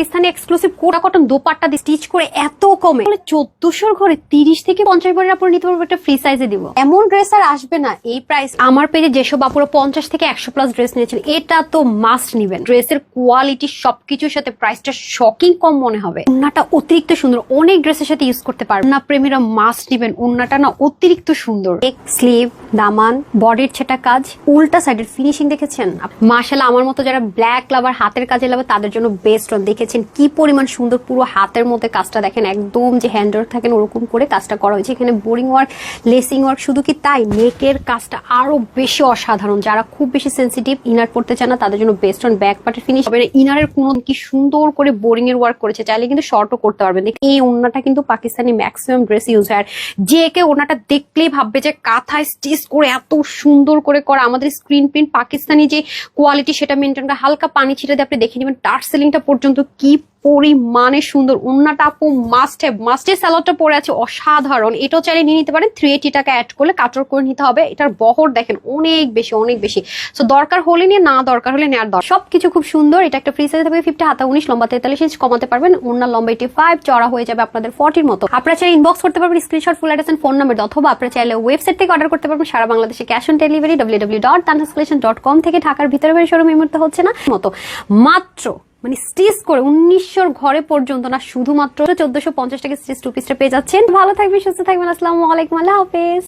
Pakistani exclusive Kota cotton dupatta দিয়ে stitch করে এত কমে। চোদ্দশোর ঘরে তিরিশ থেকে পঞ্চাশ বছর আপনার নিতে পারব একটা ফ্রি সাইজে দিব। এমন ড্রেস আর আসবে না, এই প্রাইস আমার পেজে যেসব আপুরো পঞ্চাশ থেকে একশো প্লাস ড্রেস নিয়েছেন, এটা তো মাস্ট নিবেন। ড্রেসের কোয়ালিটি সবকিছুর সাথে প্রাইসটা শকিং কম মনে হবে। ওন্নাটা অতিরিক্ত সুন্দর, অনেক ড্রেসের সাথে ইউজ করতে পারবেন। না প্রেমীরা মাস্ট নিবেন ওন্নাটা না অতিরিক্ত সুন্দর। এক স্লিভ দামান বডির ছেটা কাজ, উল্টা সাইডের ফিনিশিং দেখেছেন? মার্শাল আমার মতো যারা ব্ল্যাক লাভার হাতের কাজে লাভার তাদের জন্য বেস্ট দেখেছেন কি পরিমাণ সুন্দর পুরো হাতের মধ্যে কাজটা দেখেন, একদম যে হ্যান্ডওয়ার্ক থাকেন ওরকম করে কাজটা করা হয়েছে। এখানে বোরিং ওয়ার্ক লেসিং ওয়ার্ক শুধু কি তাই? নেকের কাজটা আরও বেশি অসাধারণ। যারা খুব বেশি সেন্সিটিভ ইনার পড়তে চান না, তাদের জন্য বেস্ট অন ব্যাক পার্টের ফিনিশ হবে ইনারের কোনো কি সুন্দর করে বোরিং এর ওয়ার্ক করেছে, চাইলে কিন্তু শর্টও করতে পারবেন। এই ওড়নাটা কিন্তু পাকিস্তানি ম্যাক্সিমাম ড্রেস ইউজ হয় যে কে ওড়নাটা দেখলেই ভাববে যে কাঁথায় স্টিচ করে এত সুন্দর করে করা। আমাদের স্ক্রিন প্রিন্ট পাকিস্তানি যে কোয়ালিটি সেটা মেনটেন করে হালকা পানি ছিটে দিয়ে আপনি দেখে নেবেন টার্ট সেলিংটা পর্যন্ত কি পরিমাণে সুন্দর। ওন্নাটা আপু মাস্ট হ্যাভ মাস্টের স্যালাডটা পরে আছে অসাধারণ। এটাও চাইলে নিয়ে নিতে পারেন। থ্রি এইটি টাকা অ্যাড করলে কাটর করে নিতে হবে। এটার বহর দেখেন অনেক বেশি অনেক বেশি। সো দরকার হলে নিয়ে, না দরকার হলে নেওয়ার দরকার। সবকিছু খুব সুন্দর। এটা একটা ফ্রি সাইজ থাকবে ফিফটি হাতা উনিশ, লম্বা তেতাল্লিশ ইঞ্চ কমাতে পারবেন। ওনার লম্বা এইটি ফাইভ চড়া হয়ে যাবে আপনাদের ফর্টির মতো। আপনারা চাইলে ইনবক্স করতে পারবেন screenshot full address phone number অথবা আপনারা চাইলে ওয়েবসাইট থেকে অর্ডার করতে পারবেন। সারা বাংলাদেশে cash on delivery W W dot dot com থেকে ঢাকার ভিতরে বাইরে শোরুম এই মুহূর্তে হচ্ছে না। মতো। মাত্র মানে স্টিচ করে উনিশশোর ঘরে পর্যন্ত না, শুধুমাত্র চোদ্দশো পঞ্চাশ টাকা স্টিচ টু পিসটা পেয়ে যাচ্ছেন। ভালো থাকবেন, সুস্থ থাকবেন। আসসালামু আলাইকুম, আল্লাহ হাফেজ।